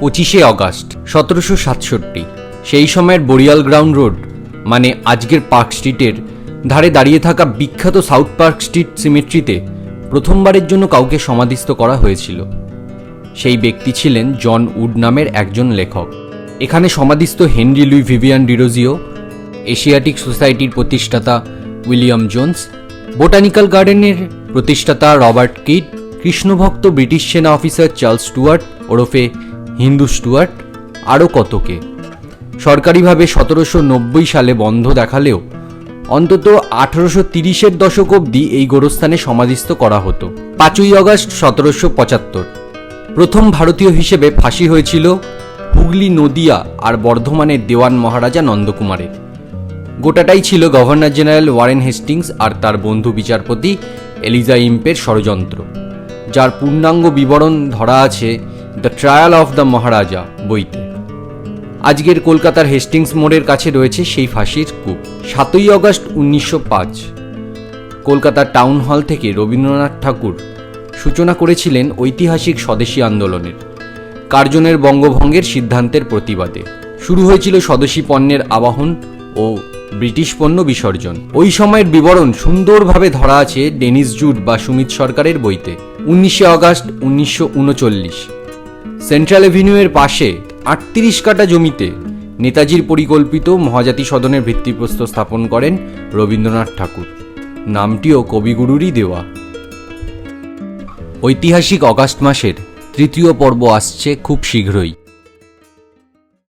পঁচিশে অগাস্ট সতেরোশো সাতষট্টি। সেই সময়ের বরিয়াল গ্রাউন্ড রোড মানে আজকের পার্ক স্ট্রিটের, ধারে দাঁড়িয়ে থাকা বিখ্যাত সাউথ পার্ক স্ট্রিট সিমেট্রিতে প্রথমবারের জন্য কাউকে সমাধিস্থ করা হয়েছিল। সেই ব্যক্তি ছিলেন জন উড নামের একজন লেখক। এখানে সমাধিস্থ Henry Louis Vivian Derozio, Asiatic সোসাইটির প্রতিষ্ঠাতা উইলিয়াম জোন্স, বোটানিক্যাল গার্ডেনের প্রতিষ্ঠাতা রবার্ট কিড, কৃষ্ণভক্ত ব্রিটিশ সেনা অফিসার চার্লস স্টুয়ার্ট ওরফে হিন্দু স্টুয়ার্ট আরও কতকে? সরকারিভাবে সতেরোশো নব্বই সালে বন্ধ দেখালেও অন্তত আঠারোশো তিরিশের দশক অবধি এই গোরস্থানে সমাধিস্থ করা হতো। পাঁচই আগস্ট সতেরোশো পঁচাত্তর। প্রথম ভারতীয় হিসেবে ফাঁসি হয়েছিল হুগলি, নদিয়া আর বর্ধমানের দেওয়ান মহারাজা নন্দকুমারের। গোটাটাই ছিল গভর্নর জেনারেল ওয়ারেন হেস্টিংস আর তার বন্ধু বিচারপতি এলিজা ইম্পের ষড়যন্ত্র। যার পূর্ণাঙ্গ বিবরণ ধরা আছে the trial of the Maharaja বইতে। আজকের কলকাতার হেস্টিংস মোড়ের কাছে রয়েছে সেই ফাঁসির কূপ। সাতই আগস্ট উনিশশো পাঁচ। কলকাতার টাউন হল থেকে রবীন্দ্রনাথ ঠাকুর সূচনা করেছিলেন ঐতিহাসিক স্বদেশী আন্দোলনের, কার্জনের বঙ্গভঙ্গের সিদ্ধান্তের প্রতিবাদে। শুরু হয়েছিল স্বদেশী পণ্যের আবাহন ও ব্রিটিশ পণ্য বিসর্জন। ওই সময়ের বিবরণ সুন্দরভাবে ধরা আছে ডেনিস জুট বা সুমিত সরকারের বইতে। উনিশে আগস্ট উনিশশো সেন্ট্রাল এভিনিউয়ের পাশে আটত্রিশ কাটা জমিতে নেতাজির পরিকল্পিত মহাজাতি সদনের ভিত্তিপ্রস্তর স্থাপন করেন রবীন্দ্রনাথ ঠাকুর। নামটিও কবিগুরুরই দেওয়া। ঐতিহাসিক অগাস্ট মাসের তৃতীয় পর্ব আসছে খুব শীঘ্রই।